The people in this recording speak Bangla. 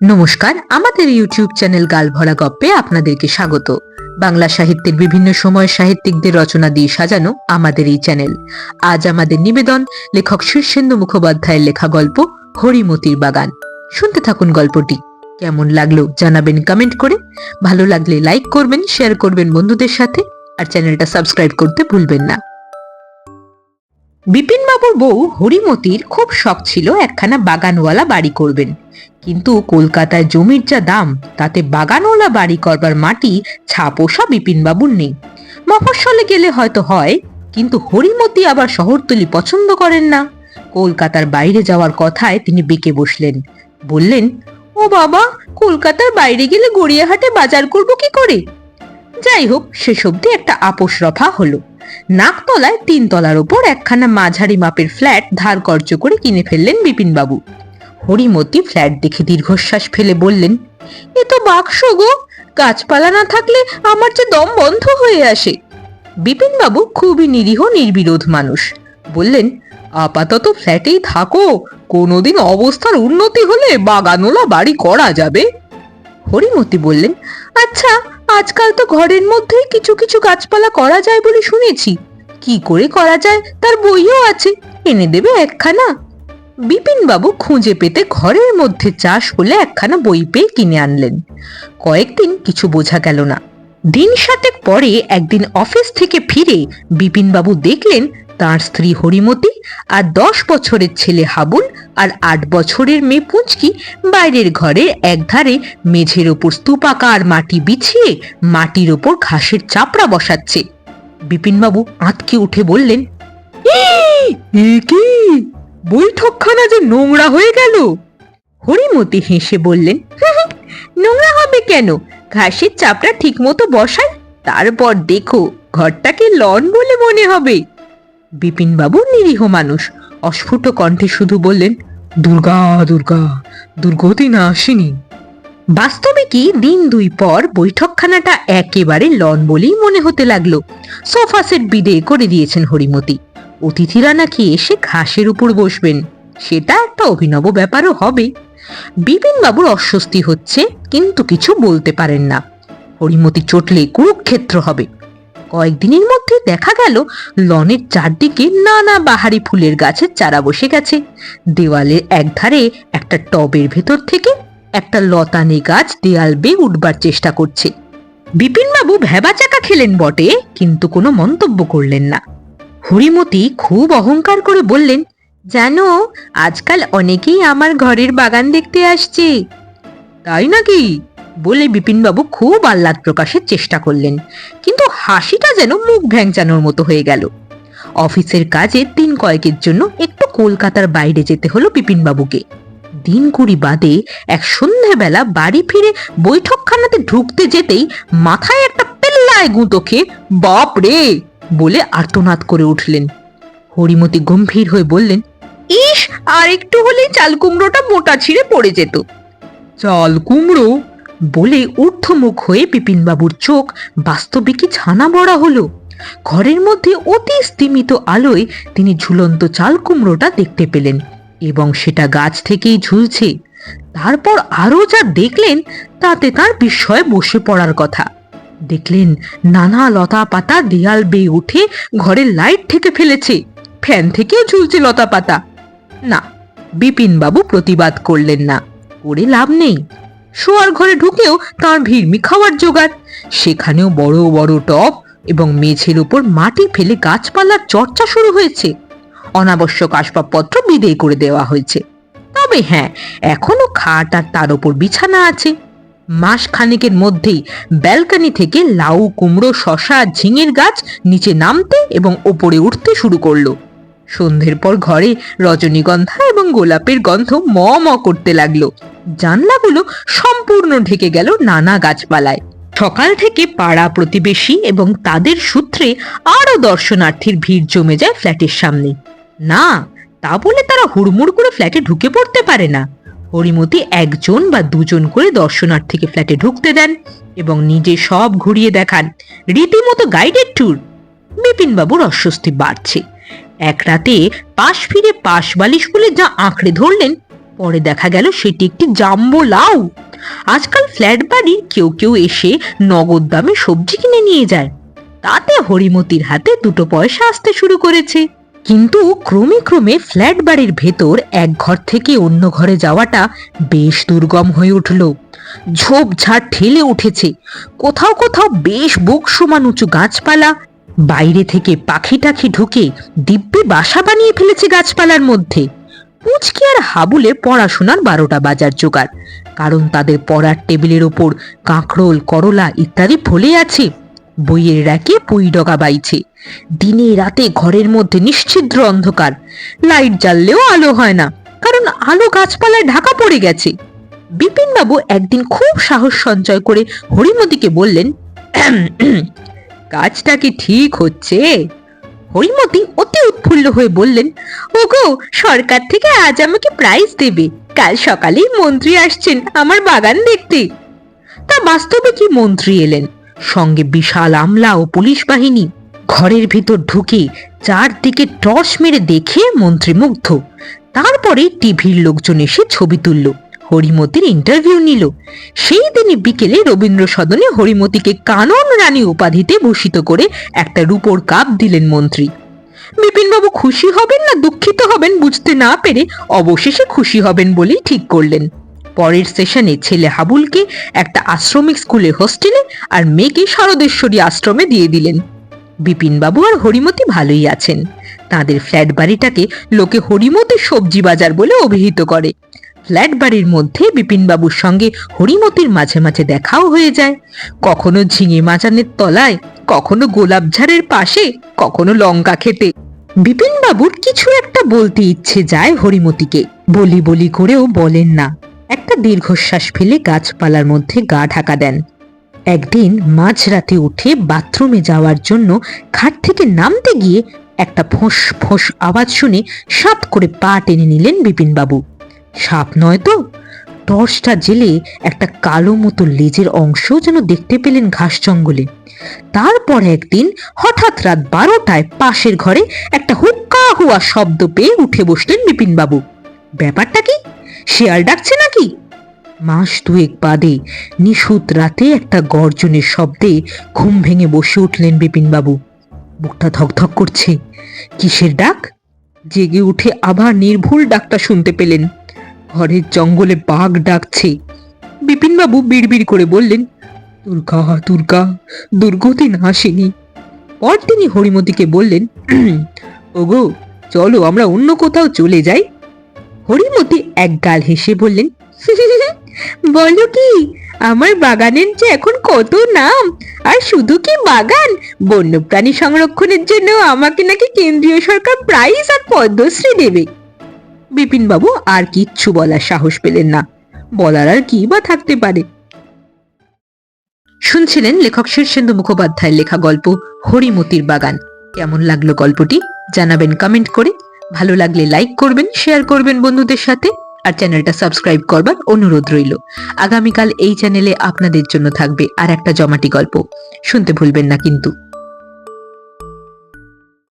নমস্কার, আমাদের ইউটিউব চ্যানেল গালভরা গপ্পে আপনাদেরকে স্বাগত। বাংলা সাহিত্যের বিভিন্ন সময় সাহিত্যিকদের রচনা দিয়ে সাজানো আমাদের এই চ্যানেল। আজ আমাদের নিবেদন, লেখক শীর্ষেন্দু মুখোপাধ্যায়ের লেখা গল্প, হরিমতির বাগান। শুনতে থাকুন গল্পটি। কেমন লাগল জানাবেন কমেন্ট করে। ভালো লাগলে লাইক করবেন শেয়ার করবেন বন্ধুদের সাথে, আর চ্যানেলটা সাবস্ক্রাইব করতে ভুলবেন না। বিপিনবাবুর বউ হরিমতির খুব শখ ছিল একখানা বাগানওয়ালা বাড়ি করবেন। কিন্তু কলকাতায় জমির যা দাম, তাতে বাগানওয়ালা বাড়ি করবার মাটি ছাপোষা বিপিনবাবুর নেই। মফস্বলে গেলে হয়তো হয়, কিন্তু হরিমতি আবার শহরতলি পছন্দ করেন না। কলকাতার বাইরে যাওয়ার কথায় তিনি বেঁকে বসলেন। বললেন, ও বাবা, কলকাতার বাইরে গেলে গড়িয়াহাটে বাজার করব কি করে? যাই হোক, শেষ অবধি একটা আপোষ রফা হলো। নাকতলায় তিন তলার ওপর একখানা মাঝারি মাপের ফ্ল্যাট ধার কর্য করে কিনে ফেললেন বিপিনবাবু। হরিমতি ফ্ল্যাট দেখে দীর্ঘশ্বাস ফেলে বললেন, এ তো বাক্স গো, গাছপালা না থাকলে আমার যে দম বন্ধ হয়ে আসে। বিপিনবাবু খুবই নিরীহ, নির্বিরোধ মানুষ। বললেন, আপাতত ফ্ল্যাটেই থাকো, কোনোদিন অবস্থার উন্নতি হলে বাগানোলা বাড়ি করা যাবে? হরিমতি বললেন আচ্ছা আজকাল তো ঘরের মধ্যেই কিছু কিছু গাছপালা করা যায় বলে শুনেছি। কি করে করা যায়? তার বইও আছে। এনে দেবে একখানা। বিপিনবাবু খুঁজে পেতে ঘরের মধ্যে চাষ হলে একখানা বই পেয়ে কিনে আনলেন। কয়েকদিন কিছু বোঝা গেল না। দিন সাতেক পরে একদিন অফিস থেকে ফিরে বিপিনবাবু দেখলেন তার স্ত্রী হরিমতি আর দশ বছরের ছেলে হাবুল আর আট বছরের মেয়ে পুঁচকি বাইরের ঘরের একধারে মেঝের ওপর স্তূপাকার মাটি বিছিয়ে মাটির ওপর ঘাসের চাপড়া বসাচ্ছে। বিপিনবাবু আঁতকে উঠে বললেন "এই, এ কি? বৈঠকখানা যে নোংরা হয়ে গেল? হরিমতি হেসে বললেন নোংরা হবে কেন? ঘাসের চাপড়া ঠিক মতো বসাই? তারপর দেখো ঘরটাকে লন বলে মনে হবে। বিপিনবাবু নিরীহ মানুষ। অস্ফুট কণ্ঠে শুধু বললেন, দুর্গা দুর্গা, দুর্গতি না আসেনি। বাস্তবে কি দিন দুই পর বৈঠকখানাটা একেবারে লন বলেই মনে হতে লাগল। সোফা সেট বিদে করে দিয়েছেন হরিমতি। অতিথিরা নাকি এসে ঘাসের উপর বসবেন। সেটা একটা অভিনব ব্যাপারও হবে। বিপিনবাবুর অস্বস্তি হচ্ছে, কিন্তু কিছু বলতে পারেন না। হরিমতি চটলে কুরুক্ষেত্র হবে। কয়েকদিনের মধ্যে দেখা গেল লনের চারদিকে নানা বাহারি ফুলের গাছের চারা বসে গেছে। দেওয়ালের একধারে একটা টবের ভেতর থেকে একটা লতানে গাছ দেয়াল বেয়ে উঠবার চেষ্টা করছে। বিপিনবাবু ভেবাচাকা খেলেন বটে, কিন্তু কোনো মন্তব্য করলেন না। হরিমতি খুব অহংকার করে বললেন, জানো, আজকাল অনেকেই আমার ঘরের বাগান দেখতে আসছে। তাই নাকি? বলে বিপিনবাবু খুব আহ্লাদ প্রকাশের চেষ্টা করলেন। কিন্তু হাসিটা যেন মুখ ভ্যাংচানোর মতো হয়ে গেল। অফিসের কাজে দিন কয়েকের জন্য একটু কলকাতার বাইরে যেতে হলো বিপিনবাবুকে। দিন কুড়ি বাদে এক সন্ধ্যাবেলা বাড়ি ফিরে বৈঠকখানাতে ঢুকতে যেতেই মাথায় একটা পেল্লায় গুঁতো খেয়ে, বাপ রে! বলে আর্তনাদ করে উঠলেন। হরিমতি গম্ভীর হয়ে বললেন, ইস আর একটু হলেই চাল কুমড়োটা মোটা ছিঁড়ে পড়ে যেত। চাল কুমড়ো? বলে ঊর্ধ্বমুখ হয়ে বিপিনবাবুর চোখ বাস্তবে কি ছানা বড়া হলো। ঘরের মধ্যে অতি স্তিমিত আলোয় তিনি ঝুলন্ত চাল কুমড়োটা দেখতে পেলেন এবং সেটা গাছ থেকেই ঝুলছে। তারপর আরও যা দেখলেন, তাতে তার বিস্ময়ে বসে পড়ার কথা। দেখলেন নানা লতা পাতা দেয়াল বেয়ে উঠে ঘরের লাইট থেকে ফেলেছে, ফ্যান থেকেও ঝুলছে লতা পাতা না, বিপিনবাবু প্রতিবাদ করলেন না, করে লাভ নেই। শোয়ার ঘরে ঢুকেও তার ভিড়মি খাওয়ার জোগাড়। সেখানেও বড় বড় টব এবং মেঝের উপর মাটি ফেলে গাছপালার চর্চা শুরু হয়েছে। অনাবশ্যক আসবাবপত্র বিদেয় করে দেওয়া হয়েছে। তবে হ্যাঁ এখনও খাট আর তার উপর বিছানা আছে। মাস খানেকের মধ্যেই ব্যালকনি থেকে লাউ, কুমড়ো শশা ঝিঙের গাছ নিচে নামতে এবং ওপরে উঠতে শুরু করল। সন্ধ্যের পর ঘরে রজনীগন্ধা এবং গোলাপের গন্ধ ম ম করতে লাগল। জানলাগুলো সম্পূর্ণ ঢেকে গেল নানা গাছপালায়। সকাল থেকে পাড়া প্রতিবেশী এবং তাদের সূত্রে আরও দর্শনার্থীর ভিড় জমে যায় ফ্ল্যাটের সামনে। না, তা বলে তারা হুড়মুড় করে ফ্ল্যাটে ঢুকে পড়তে পারে না। হরিমতি একজন বা দুজন করে দর্শনার্থীকে ফ্ল্যাটে ঢুকতে দেন এবং নিজে সব ঘুরিয়ে দেখান। রীতিমতো গাইডেড ট্যুর বিপিনবাবুর অস্বস্তি বাড়ছে। এক রাতে পাশ ফিরে পাশ বালিশ বলে যা আঁকড়ে ধরলেন, পরে দেখা গেল সেটি একটি জাম্বো লাউ। আজকাল ফ্ল্যাট বাড়ির কেউ কেউ এসে নগদ দামে সবজি কিনে নিয়ে যায়। তাতে হরিমতির হাতে দুটো পয়সা আসতে শুরু করেছে। কিন্তু ক্রমে ক্রমে ফ্ল্যাট বাড়ির ভেতর এক ঘর থেকে অন্য ঘরে যাওয়াটা বেশ দুর্গম হয়ে উঠল। ঝোপঝাড় ঠেলে উঠেছে। কোথাও কোথাও বেশ বুক সমান উঁচু গাছপালা বাইরে থেকে পাখি টাখি ঢুকে দিব্যি বাসা বানিয়ে ফেলেছে গাছপালার মধ্যে। পুচকি আর হাবুলে পড়াশোনার বারোটা বাজার জোগাড়। কারণ তাদের পড়ার টেবিলের ওপর কাঁকরোল, করলা ইত্যাদি ফলে আছে। বইয়ের র্যাকে পুই ডগা বাইছে। দিনে রাতে ঘরের মধ্যে নিশ্ছিদ্র অন্ধকার। লাইট জ্বাললেও আলো হয় না, কারণ আলো গাছপালায় ঢাকা পড়ে গেছে। বিপিনবাবু একদিন খুব সাহস সঞ্চয় করে হরিমতিকে বললেন কাজটা কি ঠিক হচ্ছে? হরিমতি অতি উৎফুল্ল হয়ে বললেন, ওগো, সরকার থেকে আজ আমাকে প্রাইজ দেবে। কাল সকালেই মন্ত্রী আসছেন আমার বাগান দেখতে। তা বাস্তবে কি মন্ত্রী এলেন? সঙ্গে বিশাল আমলা ও পুলিশ বাহিনী ঘরের ভিতর ঢুকে চারদিকে টর্চ মেরে দেখে মন্ত্রী মুগ্ধ। তারপরে টিভির লোকজন এসে ছবি তুলল। হরিমতির ইন্টারভিউ নিল। সেই দিনই বিকেলে রবীন্দ্র সদনে হরিমতিকে কানন রানী উপাধিতে ভূষিত করে একটা রূপোর কাপ দিলেন মন্ত্রী। বিপিনবাবু খুশি হবেন না দুঃখিত হবেন বুঝতে না পেরে অবশেষে খুশি হবেন বলেই ঠিক করলেন। পরের সেশনে ছেলে হাবুলকে একটা আশ্রমিক স্কুলে হোস্টেলে আর মেয়েকে শারদেশ্বরী আশ্রমে দিয়ে দিলেন। বিপিনবাবু আর হরিমতি ভালোই আছেন। তাদের ফ্ল্যাট বাড়িটাকে লোকে হরিমতির সবজি বাজার বলে অভিহিত করে। ফ্ল্যাট বাড়ির মধ্যে বিপিনবাবুর সঙ্গে হরিমতির মাঝে মাঝে দেখাও হয়ে যায়। কখনো ঝিঙে মাচানের তলায়, কখনো গোলাপঝাড়ের পাশে, কখনো লঙ্কা খেতে। বিপিনবাবুর কিছু একটা বলতে ইচ্ছে যায় হরিমতিকে। বলি বলি করেও বলেন না। একটা দীর্ঘশ্বাস ফেলে গাছপালার মধ্যে গা ঢাকা দেন। একদিন মাঝরাতে উঠে বাথরুমে যাওয়ার জন্য খাট থেকে নামতে গিয়ে একটা ফোঁস ফোঁস আওয়াজ শুনে সাপ করে পা টেনে নিলেন বিপিনবাবু। সাপ নয় তো? টর্চটা জেলে একটা কালো মতো লেজের অংশ যেন দেখতে পেলেন ঘাস জঙ্গলে। তারপর একদিন হঠাৎ রাত বারোটায় পাশের ঘরে একটা হুক্কা হুয়া শব্দ পেয়ে উঠে বসলেন বিপিনবাবু। ব্যাপারটা কি? শেয়াল ডাকছে নাকি? মাস দুয়েক বাদে নিশুত রাতে একটা গর্জনের শব্দে ঘুম ভেঙে বসে উঠলেন বিপিনবাবু। বুকটা ধকধক করছে। কিসের ডাক? জেগে উঠে আবার নির্ভুল ডাকটা শুনতে পেলেন। ঘরের জঙ্গলে বাঘ ডাকছে। বিপিনবাবু বিড়বিড় করে বললেন, দুর্গা দুর্গা দুর্গতি না আসেনি পরদিনই হরিমতিকে বললেন ওগো, চলো আমরা অন্য কোথাও চলে যাই। হরিমতি এক গাল হেসে বললেন, বলো কি, আমার বাগানের যে এখন কত নাম, আর শুধু কি বাগান? বন্যপ্রাণী সংরক্ষণের জন্য আমাকে নাকি কেন্দ্রীয় সরকার প্রাইজ আর পদ্মশ্রী দেবে। বিপিনবাবু আর কিচ্ছু বলার সাহস পেলেন না। বলার আর কি বা থাকতে পারে? শুনছিলেন লেখক শীর্ষেন্দু মুখোপাধ্যায়ের লেখা গল্প হরিমতির বাগান। কেমন লাগল গল্পটি? জানাবেন কমেন্ট করে। ভালো লাগলে লাইক করবেন শেয়ার করবেন বন্ধুদের সাথে, আর চ্যানেলটা সাবস্ক্রাইব করবার অনুরোধ রইল। আগামীকাল এই চ্যানেলে আপনাদের জন্য থাকবে আর একটা জমাটি গল্প। শুনতে ভুলবেন না কিন্তু।